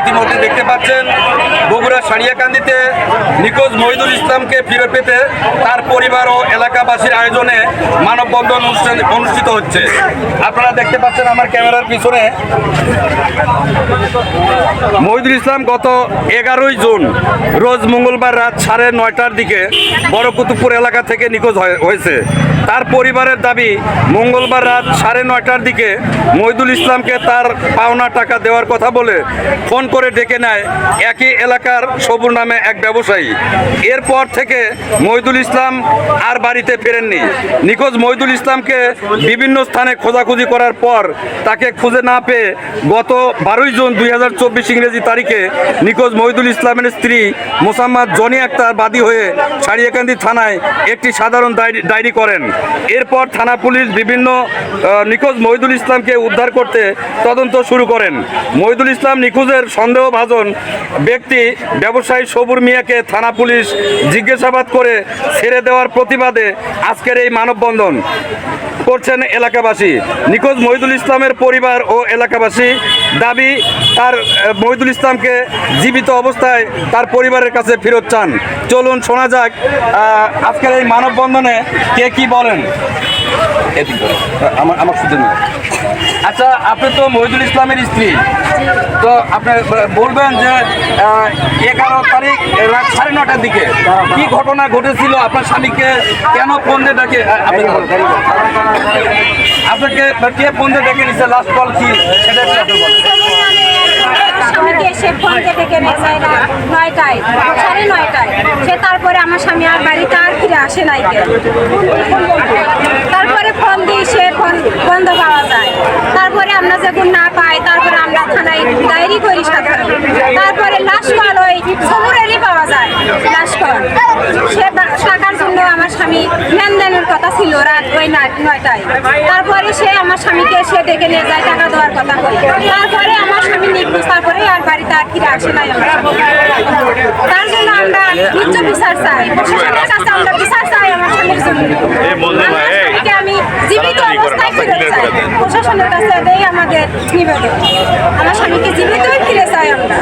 ইতিমধ্যে দেখতে পাচ্ছেন বগুড়া সারিয়াকান্দিতে নিখোঁজ মহিদুল ইসলামকে ফিরে পেতে তার পরিবার ও এলাকাবাসীর আয়োজনে মানববন্ধন অনুষ্ঠান অনুষ্ঠিত হচ্ছে। আপনারা দেখতে পাচ্ছেন আমার ক্যামেরার পিছনে মহিদুল ইসলাম গত এগারোই জুন রোজ মঙ্গলবার রাত সাড়ে নয়টার দিকে বড় কুতুবপুর এলাকা থেকে নিখোঁজ হয়ে- হয়েছে। তার পরিবারের দাবি, মঙ্গলবার রাত সাড়ে নয়টার দিকে মহিদুল ইসলামকে তার পাওনা টাকা দেওয়ার কথা বলে ফোন করে ডেকে নেয় একই এলাকার সবুর নামে এক ব্যবসায়ী। এরপর থেকে মহিদুল ইসলাম আর বাড়িতে ফেরেননি। নিখোঁজ মহিদুল ইসলামকে বিভিন্ন স্থানে খোঁজাখুঁজি করার পর তাকে খুঁজে না পেয়ে গত বারোই জুন দুই হাজার চব্বিশ ইংরেজি তারিখে নিখোঁজ মহিদুল ইসলামের স্ত্রী মোসাম্মদ জনি আক্তার বাদী হয়ে সারিয়াকান্দি থানায় একটি সাধারণ ডায়েরি- করেন। এরপর থানা পুলিশ বিভিন্ন নিখোঁজ মহিদুল ইসলামকে উদ্ধার করতে তদন্ত শুরু করেন। মহিদুল ইসলাম নিখোঁজের সন্দেহভাজন ব্যক্তি ব্যবসায়ী সবুর মিয়াকে থানা পুলিশ জিজ্ঞাসাবাদ করে ছেড়ে দেওয়ার প্রতিবাদে আজকের এই মানববন্ধন। করছেন এলাকাবাসী। নিখোঁজ মহিদুল ইসলামের পরিবার ও এলাকাবাসী দাবি, তার মহিদুল ইসলামকে জীবিত অবস্থায় তার পরিবারের কাছে ফেরত চান। চলুন শোনা যাক আজকের এই মানববন্ধনে কে কি বলেন। আমার আমার শুধু। আচ্ছা আপনি তো মহিদুল ইসলামের স্ত্রী। তো আপনি বলবেন যে এগারো তারিখ রাত সাড়ে নটার দিকে কি ঘটনা ঘটেছিল? আপনার স্বামীকে কেন ফোন ডাকে? আপনি আপনাকে কে ফোন ডেকে নিছে? লাস্ট কল কি? সেটা আমার স্বামী আর বাড়িতে আর ফিরে আসে নাই। তারপরে ফোন দিই সে ফোন বন্ধ পাওয়া যায়। তারপরে আমরা যখন না পাই, তারপরে আমরা থানায় ডায়েরি করি সাধারণ। তারপরে লাশ কল ওই সমুরেরই পাওয়া যায়, লাশ কল সে টাকার জন্য আমার স্বামী লেনদেনের কথা ছিল রাত ওই নয়- নয়টায়। তারপরে সে আমার স্বামীকে সে ডেকে নিয়ে যায়, টাকা দেওয়ার কথা বলে তারপরে আমার স্বামী নিখোঁজ, তারপরে আর বাড়িতে আর ফিরে আসে নাই আমার আমরা নিত্য বিচার চাই। প্রশাসনের কাছে আমরা বিচার চাই আমার স্বামীর জন্য আমি জীবিত অবস্থায় ফিরে চাই। প্রশাসনের কাছে এটাই আমাদের নিবেদন। আমার স্বামীকে জীবিতই ফিরে চাই আমরা।